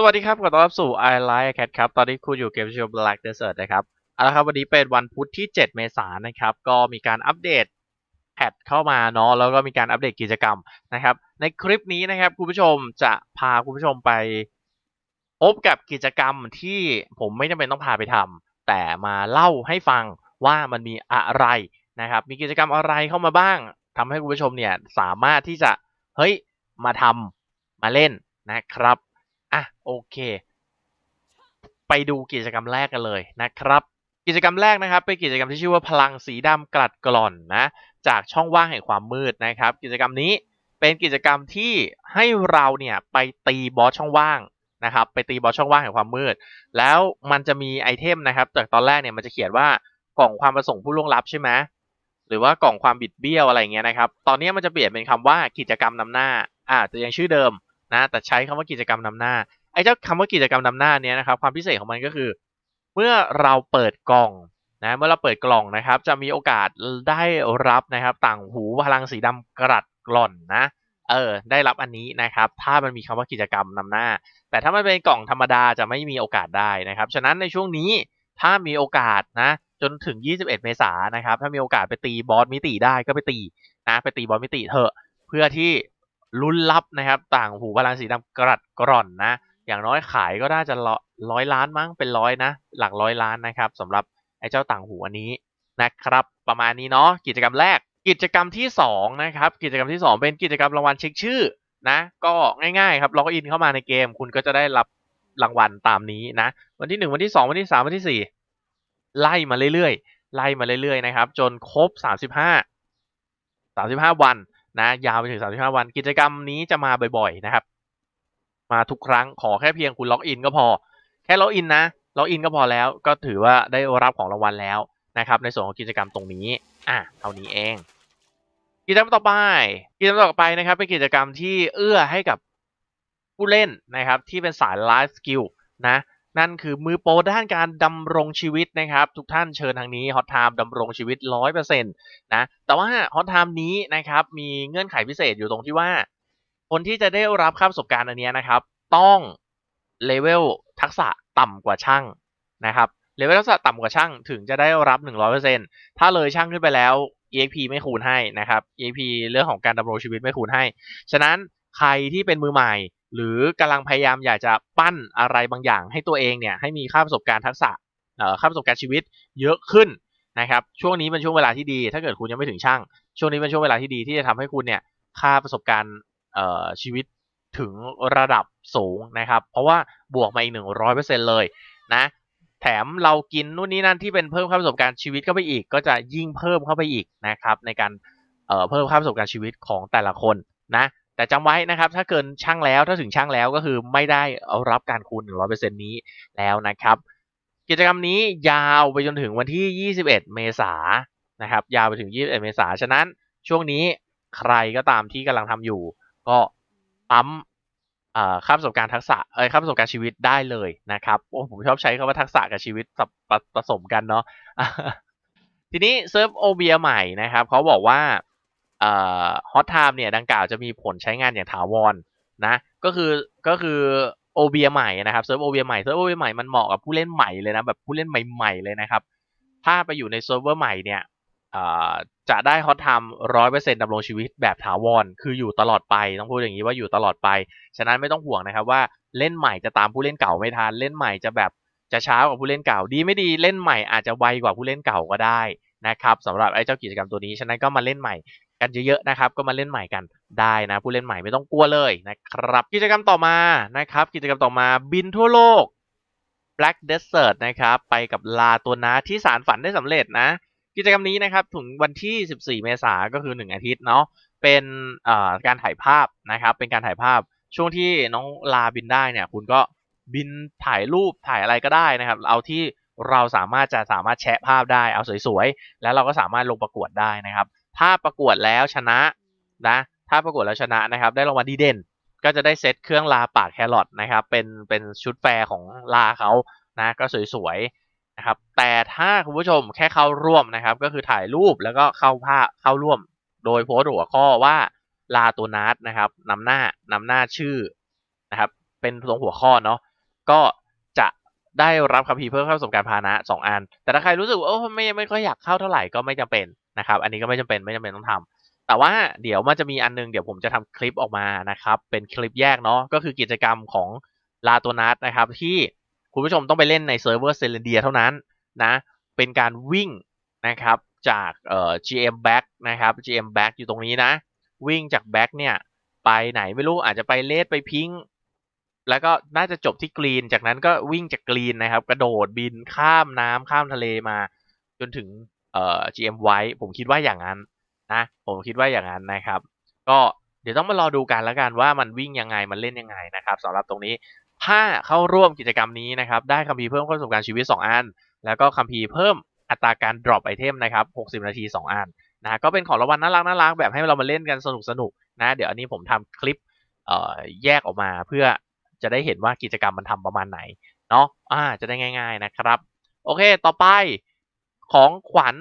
สวัสดีครับขอต้อนรับสู่ i l i k e Cat ครับตอนนี้คุณอยู่เกมโชว์ Black Desert นะครับเอาละครับวันนี้เป็นวันพุธที่ 7 เมษายนนะครับ ก็มีการอัปเดตแพทเข้ามาเนาะแล้วก็มีการอัปเดตกิจกรรมนะครับ ในคลิปนี้นะครับคุณผู้ชมจะพาคุณผู้ชมไปพบกับกิจกรรมที่ผมไม่จำเป็นต้องพาไปทำแต่มาเล่าให้ฟังว่ามันมีอะไรนะครับ มีกิจกรรมอะไรเข้ามาบ้างทำให้คุณผู้ชมเนี่ยสามารถที่จะเฮ้ยมาทำมาเล่นนะครับ อะโอเค ไปดูกิจกรรมแรกกันเลยนะครับ กิจกรรมแรกนะครับเป็นกิจกรรมที่ชื่อว่าพลังสีดำกลัดกล่อนนะจากช่องว่างแห่งความมืดนะครับ กิจกรรมนี้เป็นกิจกรรมที่ให้เราเนี่ยไปตีบอสช่องว่างนะครับ ไปตีบอสช่องว่างแห่งความมืด แล้วมันจะมีไอเทมนะครับจากตอนแรกเนี่ยมันจะเขียนว่ากล่องความประสงค์ผู้ล่วงลับใช่ไหมหรือว่ากล่องความบิดเบี้ยวอะไรเงี้ยนะครับ ตอนนี้มันจะเปลี่ยนเป็นคำว่ากิจกรรมนำหน้า อ่าจะยังชื่อเดิม นะแต่ใช้คำว่ากิจกรรมนำหน้าไอ้เจ้าคำว่ากิจกรรมนำหน้าเนี้ยนะครับความพิเศษของมันก็คือ เมื่อเราเปิดกล่องนะเมื่อเราเปิดกล่องนะครับ จะมีโอกาสได้รับนะครับ ต่างหูพลังสีดำกรัดกล่อนนะเออได้รับอันนี้นะครับ ถ้ามันมีคำว่ากิจกรรมนำหน้า แต่ถ้ามันเป็นกล่องธรรมดาจะไม่มีโอกาสได้นะครับ ฉะนั้นในช่วงนี้ถ้ามีโอกาสนะจนถึง 21 เมษายนนะครับ ถ้ามีโอกาสไปตีบอสมิติได้ก็ไปตีนะไปตีบอสมิติเถอะ เพื่อที่ ลุ้นลับนะครับ ต่างหูพลังสีดำกรัดกร่อนนะ อย่างน้อยขายก็น่าจะร้อยล้านมั้งเป็นร้อยนะ หลักร้อยล้านนะครับสำหรับไอ้เจ้าต่างหูอันนี้นะครับ ประมาณนี้เนาะกิจกรรมแรก กิจกรรมที่2นะครับกิจกรรมที่ 2 เป็นกิจกรรมรางวัลเช็คชื่อนะก็ง่ายๆครับล็อกอินเข้ามาในเกม คุณก็จะได้รับรางวัลตามนี้นะ วันที่ 1 วันที่ 2 วันที่ 3 วันที่ 4 ไล่มาเรื่อยๆ ไล่มาเรื่อยๆนะครับ จนครบ 35 35 วัน นะยาวไปถึง 35 วัน กิจกรรมนี้จะมาบ่อยๆนะครับ มาทุกครั้งขอแค่เพียงคุณล็อกอินก็พอ แค่ล็อกอินนะล็อกอินก็พอแล้วก็ถือว่าได้รับของรางวัลแล้วนะครับ ในส่วนของกิจกรรมตรงนี้อะเท่านี้เอง กิจกรรมต่อไป กิจกรรมต่อไปนะครับ เป็นกิจกรรมที่เอื้อให้กับผู้เล่นนะครับ ที่เป็นสายไลฟ์สกิลนะ นั่นคือมือโปรด้านการดำรงชีวิตนะครับ ทุกท่านเชิญทางนี้ฮอตไทม์ดำรงชีวิตร้อยเปอร์เซ็นต์นะแต่ว่าฮอตไทม์นี้นะครับมีเงื่อนไขพิเศษอยู่ตรงที่ว่า คนที่จะได้รับค่าประสบการณ์อันนี้นะครับ ต้องเลเวลทักษะต่ำกว่าช่างนะครับเลเวลทักษะต่ำกว่าช่างถึงจะได้รับ 100%ถ้าเลยช่างขึ้นไปแล้ว EXP ไม่คูณให้นะครับ EXP เรื่องของการดำรงชีวิตไม่คูณให้ ฉะนั้นใครที่เป็นมือใหม่ หรือกำลังพยายามอยากจะปั้นอะไรบางอย่างให้ตัวเองเนี่ยให้มีค่าประสบการณ์ทักษะค่าประสบการณ์ชีวิตเยอะขึ้นนะครับช่วงนี้เป็นช่วงเวลาที่ดี ถ้าเกิดคุณยังไม่ถึงช่าง ช่วงนี้เป็นช่วงเวลาที่ดีที่จะทำให้คุณเนี่ยค่าประสบการณ์ชีวิตถึงระดับสูงนะครับ เพราะว่าบวกมาอีก 100%เลยนะแถมเรากินนู่นนี่นั่นที่เป็นเพิ่มค่าประสบการณ์ชีวิตเข้าไปอีก ก็จะยิ่งเพิ่มเข้าไปอีกนะครับในการเเพิ่มค่าประสบการณ์ชีวิตของแต่ละคนนะ แต่จำไว้นะครับ ถ้าเกินช่างแล้วถ้าถึงช่างแล้วก็คือไม่ได้เอารับการคูณ 100%นี้แล้วนะครับ กิจกรรมนี้ยาวไปจนถึงวันที่ 21 เมษายนนะครับ ยาวไปถึง 21 เมษายนฉะนั้นช่วงนี้ใครก็ตามที่กำลังทำอยู่ ก็ปั๊มค่าประสบการณ์ทักษะเอ้ยค่าประสบการณ์ชีวิตได้เลยนะครับโอ้ผมชอบใช้คำว่าทักษะกับชีวิตผสมกันเนาะทีนี้เซิร์ฟโอเบียใหม่นะครับเขาบอกว่า ฮอตไทม์เนี่ยดังกล่าวจะมีผลใช้งานอย่างถาวรนะก็คือก็คือโอเบียใหม่นะครับเซิร์ฟโอเบียใหม่เซิร์ฟโอเบียใหม่มันเหมาะกับผู้เล่นใหม่เลยนะแบบผู้เล่นใหม่ๆเลยนะครับ ถ้าไปอยู่ในเซิร์ฟเวอร์ใหม่เนี่ยจะได้ฮอตไทม์ร้อยเปอร์เซ็นต์ดำรงชีวิตแบบถาวร คืออยู่ตลอดไปต้องพูดอย่างนี้ว่าอยู่ตลอดไป ฉะนั้นไม่ต้องห่วงนะครับว่าเล่นใหม่จะตามผู้เล่นเก่าไม่ทันเล่นใหม่จะแบบจะช้ากว่าผู้เล่นเก่าดีไม่ดีเล่นใหม่อาจจะไวกว่าผู้เล่นเก่าก็ได้ นะครับสำหรับไอ้เจ้ากิจกรรมตัวนี้ฉะนั้นก็มาเล่นใหม่กันเยอะๆนะครับ ก็มาเล่นใหม่กันได้นะผู้เล่นใหม่ไม่ต้องกลัวเลยนะครับ กิจกรรมต่อมานะครับ กิจกรรมต่อมาบินทั่วโลก Black Desert นะครับไปกับลาตัวนาที่สารฝันได้สำเร็จนะ กิจกรรมนี้นะครับถึงวันที่ 14 เมษายนก็คือ 1 อาทิตย์เนาะเป็นการถ่ายภาพนะครับ เป็นการถ่ายภาพช่วงที่น้องลาบินได้เนี่ยคุณก็บินถ่ายรูปถ่ายอะไรก็ได้นะครับ เอาที่ เราสามารถจะสามารถแชะภาพได้เอาสวยๆ แล้วเราก็สามารถลงประกวดได้นะครับ ถ้าประกวดแล้วชนะนะ ถ้าประกวดแล้วชนะนะครับ ได้รางวัลดีเด่น ก็จะได้เซตเครื่องลาปากแครอทนะครับ เป็นเป็นชุดแฟร์ของลาเขานะ ก็สวยๆนะครับ แต่ถ้าคุณผู้ชมแค่เข้าร่วมนะครับ ก็คือถ่ายรูปแล้วก็เข้าภาพเข้าร่วม โดยโพสต์หัวข้อว่าลาตัวนัดนะครับนำหน้านำหน้าชื่อนะครับ เป็นตรงหัวข้อเนาะก็ ได้รับคัมภีร์เพิ่มเข้าประสบการพานะสองอัน แต่ถ้าใครรู้สึกว่าโอ้ไม่ไม่ค่อยอยากเข้าเท่าไหร่ก็ไม่จำเป็นนะครับ อันนี้ก็ไม่จำเป็นไม่จำเป็นต้องทำแต่ว่าเดี๋ยวมันจะมีอันนึงเดี๋ยวผมจะทำคลิปออกมานะครับ เป็นคลิปแยกเนาะก็คือกิจกรรมของลาตัวนัทนะครับ ที่คุณผู้ชมต้องไปเล่นในเซิร์ฟเวอร์เซเลนเดียเท่านั้นนะเป็นการวิ่งนะครับจากเอ่อ GM back นะครับ GM back อยู่ตรงนี้นะ วิ่งจาก back เนี่ยไปไหนไม่รู้อาจจะไปเลสไปพิง แล้วก็น่าจะจบที่กรีน จากนั้นก็วิ่งจากกรีนนะครับ กระโดดบินข้ามน้ำข้ามทะเลมา จนถึงเอ่อ GM ไว้ผมคิดว่าอย่างนั้นนะผมคิดว่าอย่างนั้นนะครับ ก็เดี๋ยวต้องมารอดูกันแล้วกันว่ามันวิ่งยังไงมันเล่นยังไงนะครับสำหรับตรงนี้ถ้าเข้าร่วมกิจกรรมนี้นะครับ ได้คัมภีร์เพิ่มประสบการณ์ชีวิต 2 อัน แล้วก็คัมภีร์เพิ่มอัตราการ drop ไอเทมนะครับ 60 นาที 2 อันนะก็เป็นของรางวัลน่ารักน่ารักแบบให้เรามาเล่นกันสนุกสนุกนะ เดี๋ยวอันนี้ผมทำคลิปเอ่อแยกออกมาเพื่อ จะได้เห็นว่ากิจกรรมมันทำประมาณไหนเนาะอ่าจะได้ง่าย ๆนะครับ โอเค ต่อไปของขวัญ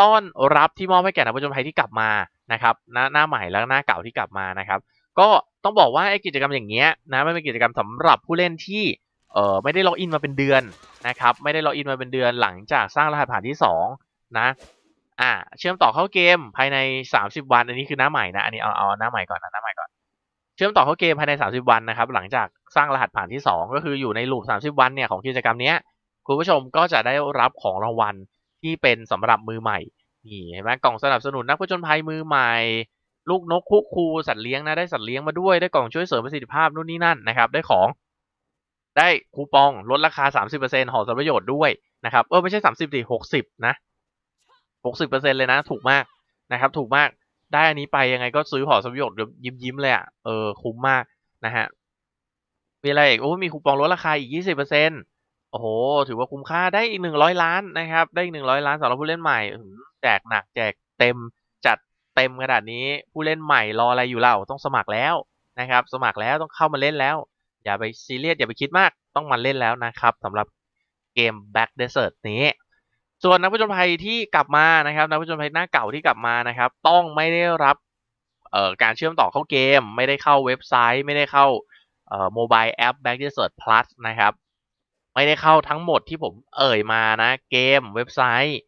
ต้อนรับที่มอบให้แก่นักผจญภัยที่กลับมานะครับหน้าหน้าใหม่แล้วหน้าเก่าที่กลับมานะครับ ก็ต้องบอกว่าไอ้กิจกรรมอย่างเงี้ยนะมันเป็นกิจกรรมสำหรับผู้เล่นที่เอ่อไม่ได้ล็อกอินมาเป็นเดือนนะครับไม่ได้ล็อกอินมาเป็นเดือนหลังจากสร้างรหัสผ่านที่2นะอ่าเชื่อมต่อเข้าเกมภายใน 30 วัน อันนี้คือหน้าใหม่นะอันนี้เอาเอาหน้าใหม่ก่อนนะหน้าใหม่ก่อน เชื่อมต่อเข้าเกมภายใน 30 วันนะครับ หลังจากสร้างรหัสผ่านที่ 2 ก็คืออยู่ในลูป 30 วันเนี่ยของกิจกรรมนี้คุณผู้ชมก็จะได้รับของรางวัลที่เป็นสำหรับมือใหม่นี่เห็นไหมกล่องสนับสนุนนักผจญภัยมือใหม่ ลูกนกคุกคูสัตว์เลี้ยงนะได้สัตว์เลี้ยงมาด้วยได้กล่องช่วยเสริมประสิทธิภาพนู่นนี่นั่นนะครับ ได้ของ ได้คูปองลดราคา 30%ห่อสมประโยชน์ด้วยนะครับเออไม่ใช่ 30ดิ60 นะ 60%เลยนะ ถูกมากนะครับ ถูกมาก ได้อันนี้ไปยังไงก็ซื้อห่อสมยชน์ยิ้มยิ้มๆเลยอะเออคุ้มมากนะฮะมีอะไรอีกโอ้มีคูปองลดราคาอีก 20%โอ้โห ถือว่าคุ้มค่าได้อีก100ล้านนะครับ ได้อีก100ล้านสำหรับผู้เล่นใหม่ แจกหนักแจกเต็มจัดเต็มขนาดนี้ผู้เล่นใหม่รออะไรอยู่เล่าต้องสมัครแล้วนะครับ สมัครแล้วต้องเข้ามาเล่นแล้ว อย่าไปซีเรียสอย่าไปคิดมากต้องมาเล่นแล้วนะครับสำหรับเกม Back Desert นี้ ส่วนนักผจญภัยที่กลับมานะครับ นักผจญภัยหน้าเก่าที่กลับมานะครับ ต้องไม่ได้รับเอ่อการเชื่อมต่อเข้าเกม ไม่ได้เข้าเว็บไซต์ ไม่ได้เข้าเอ่อโมบายแอป Back Desert Plus นะครับ ไม่ได้เข้าทั้งหมดที่ผมเอ่ยมานะ เกมเว็บไซต์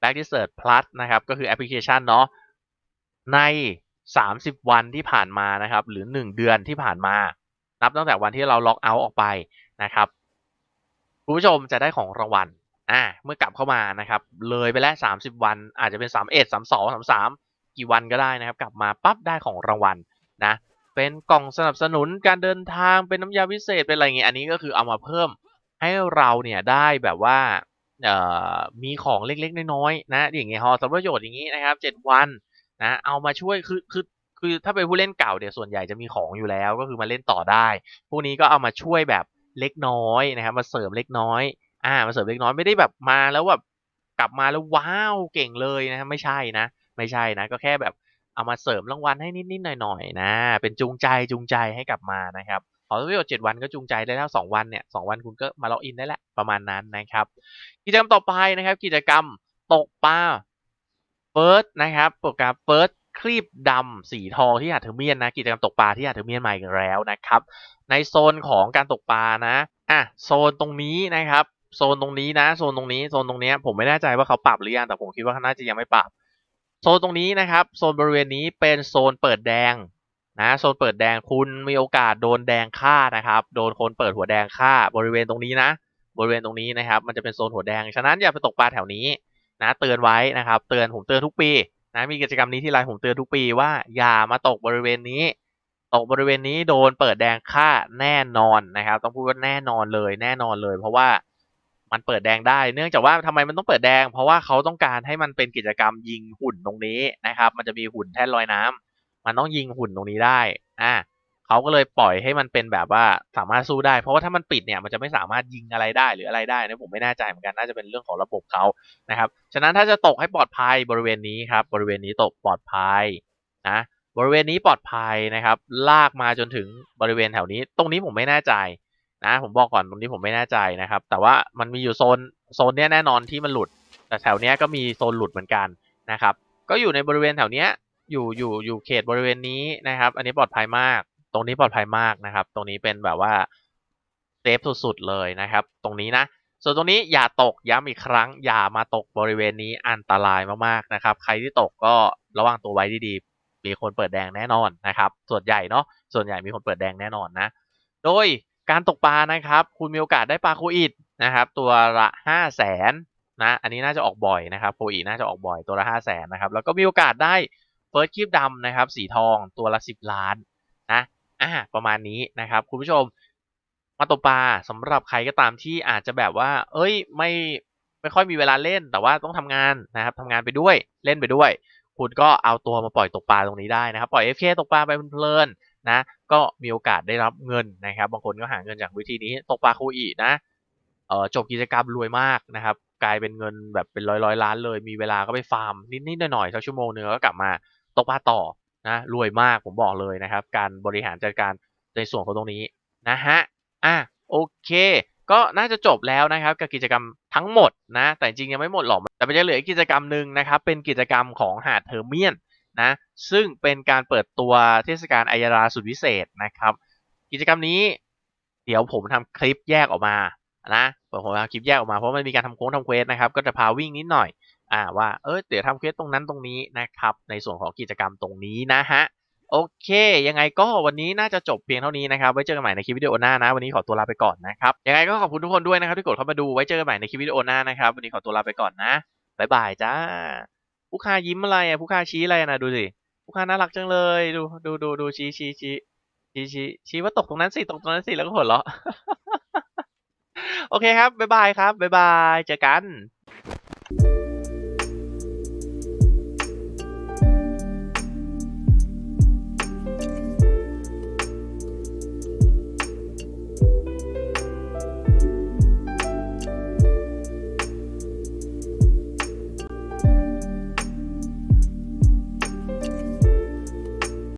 Back Desert Plus นะครับ ก็คือแอปพลิเคชันเนาะใน 30 วันที่ผ่านมานะครับ หรือ 1 เดือนที่ผ่านมา นับตั้งแต่วันที่เราล็อกเอาท์ออกไปนะครับ คุณผู้ชมจะได้ของรางวัล อ่าเมื่อกลับเข้ามานะครับ เลยไปแล้ว 30 วัน อาจจะเป็น 31 32 33 กี่วันก็ได้นะครับ กลับมาปั๊บได้ของรางวัลนะเป็นกล่องสนับสนุนการเดินทางเป็นน้ำยาพิเศษเป็นอะไรเงี้ยอันนี้ก็คือเอามาเพิ่มให้เราเนี่ยได้แบบว่าเอ่อมีของเล็กๆ น้อยๆนะอย่างเงี้ยฮอสำหรับประโยชน์อย่างนี้นะครับ 7 วันนะเอามาช่วยคือคือคือถ้าเป็นผู้เล่นเก่าเดี๋ยวส่วนใหญ่จะมีของอยู่แล้วก็คือมาเล่นต่อได้ พวกนี้ก็เอามาช่วยแบบเล็กน้อยนะครับมาเสริมเล็กน้อย อ่ามาเสริมเล็กน้อยไม่ได้แบบมาแล้วแบบกลับมาแล้วว้าวเก่งเลยนะครับไม่ใช่นะ ไม่ใช่นะ ก็แค่แบบเอามาเสริมรางวัลให้นิดๆหน่อยๆนะ เป็นจูงใจจูงใจให้กลับมานะครับขอประโยชน์เจ็ดวันก็จูงใจได้แล้วสองวันเนี่ยสองวันคุณก็มาล็อกอินได้แล้วประมาณนั้นนะครับ กิจกรรมต่อไปนะครับ กิจกรรมตกปลาเฟิร์สนะครับโปรแกรมเฟิร์สครีบดำสีทองที่หาดเทอร์เมียนนะกิจกรรมตกปลาที่หาดเทอร์เมียนมาอีกแล้วนะครับ ในโซนของการตกปลานะอะโซนตรงนี้นะครับ โซนตรงนี้นะโซนตรงนี้โซนตรงเนี้ยผมไม่แน่ใจว่าเขาปรับหรือยังแต่ผมคิดว่าน่าจะยังไม่ปรับโซนตรงนี้นะครับโซนบริเวณนี้เป็นโซนเปิดแดงนะโซนเปิดแดงคุณมีโอกาสโดนแดงฆ่านะครับ โดนคนเปิดหัวแดงฆ่า บริเวณตรงนี้นะ บริเวณตรงนี้นะครับ มันจะเป็นโซนหัวแดงฉะนั้นอย่าไปตกปลาแถวนี้นะเตือนไว้นะครับ เตือนผมเตือนทุกปีนะมีกิจกรรมนี้ที่ไรผมเตือนทุกปีว่าอย่ามาตกบริเวณนี้ ตกบริเวณนี้โดนเปิดแดงค่าแน่นอนนะครับ ต้องพูดว่าแน่นอนเลยแน่นอนเลย เพราะว่า มันเปิดแดงได้ เนื่องจากว่าทำไมมันต้องเปิดแดง เพราะว่าเขาต้องการให้มันเป็นกิจกรรมยิงหุ่นตรงนี้นะครับ มันจะมีหุ่นแท่นลอยน้ำมันต้องยิงหุ่นตรงนี้ได้อ่าเขาก็เลยปล่อยให้มันเป็นแบบว่าสามารถสู้ได้ เพราะว่าถ้ามันปิดเนี่ยมันจะไม่สามารถยิงอะไรได้หรืออะไรได้นะผมไม่แน่ใจเหมือนกันน่าจะเป็นเรื่องของระบบเขานะครับฉะนั้นถ้าจะตกให้ปลอดภัยบริเวณนี้ครับบริเวณนี้ตกปลอดภัยนะบริเวณนี้ปลอดภัยนะครับ ลากมาจนถึงบริเวณแถวนี้ ตรงนี้ผมไม่แน่ใจ นะผมบอกก่อนตรงนี้ผมไม่แน่ใจนะครับ แต่ว่ามันมีอยู่โซนโซนเนี้ยแน่นอนที่มันหลุด แต่แถวเนี้ยก็มีโซนหลุดเหมือนกันนะครับ ก็อยู่ในบริเวณแถวเนี้ยอยู่อยู่อยู่เขตบริเวณนี้นะครับ อันนี้ปลอดภัยมาก ตรงนี้ปลอดภัยมากนะครับ ตรงนี้เป็นแบบว่าเซฟสุดๆเลยนะครับ ตรงนี้นะส่วนตรงนี้อย่าตกย้ำอีกครั้ง อย่ามาตกบริเวณนี้อันตรายมากๆนะครับ ใครที่ตกก็ระวังตัวไว้ดีๆมีคนเปิดแดงแน่นอนนะครับ ส่วนใหญ่เนาะส่วนใหญ่มีคนเปิดแดงแน่นอนนะ โดย การตกปลานะครับ คุณมีโอกาสได้ปลาโคอิดนะครับ ตัวละห้าแสนนะอันนี้น่าจะออกบ่อยนะครับโคอิดน่าจะออกบ่อยตัวละห้าแสนนะครับ แล้วก็มีโอกาสได้เฟิร์สคีบดำนะครับ สีทองตัวละสิบล้านนะอ่าประมาณนี้นะครับ คุณผู้ชมมาตกปลาสำหรับใครก็ตามที่อาจจะแบบว่า เอ้ยไม่ไม่ค่อยมีเวลาเล่น แต่ว่าต้องทำงานนะครับทำงานไปด้วยเล่นไปด้วย คุณก็เอาตัวมาปล่อยตกปลาตรงนี้ได้นะครับ ปล่อย FK ตกปลาไปเพลินๆนะ ก็มีโอกาสได้รับเงินนะครับ บางคนก็หาเงินจากวิธีนี้ตกปลาคูอีนะเออจบกิจกรรมรวยมากนะครับ กลายเป็นเงินแบบเป็นร้อยร้อยล้านเลย มีเวลาก็ไปฟาร์มนิดๆหน่อยๆสักชั่วโมงนึงแล้วก็กลับมาตกปลาต่อนะรวยมากผมบอกเลยนะครับ การบริหารจัดการในส่วนของตรงนี้นะฮะอะโอเค ก็น่าจะจบแล้วนะครับกับกิจกรรมทั้งหมดนะ แต่จริงยังไม่หมดหรอกแต่มันจะเหลืออีกกิจกรรมหนึ่งนะครับ เป็นกิจกรรมของหาดเทอร์เมียน นะซึ่งเป็นการเปิดตัวเทศกาลอายาราสุดวิเศษนะครับ กิจกรรมนี้เดี๋ยวผมทำคลิปแยกออกมานะผมทำคลิปแยกออกมาเพราะมันมีการทำโค้งทำเควสนะครับ ก็จะพาวิ่งนิดหน่อยอ่าว่าเออเดี๋ยวทำเควสตรงนั้นตรงนี้นะครับ ในส่วนของกิจกรรมตรงนี้นะฮะโอเค ยังไงก็วันนี้น่าจะจบเพียงเท่านี้นะครับ ไว้เจอกันใหม่ในคลิปวิดีโอหน้านะ วันนี้ขอตัวลาไปก่อนนะครับ ยังไงก็ขอบคุณทุกคนด้วยนะครับที่กดเข้ามาดู ไว้เจอกันใหม่ในคลิปวิดีโอหน้านะครับ วันนี้ขอตัวลาไปก่อนนะ บ๊ายบายจ้า ผู้ค้ายิ้มอะไรอะผู้ค้าชี้อะไรนะดูสิผู้ค้าน่ารักจังเลยดูดูดูดูชี้ชี้ชี้ชี้ชี้ชี้ว่าตกตรงนั้นสิตกตรงนั้นสิแล้วก็หัวเราะโอเคครับบ๊ายบายครับบ๊ายบายเจอกัน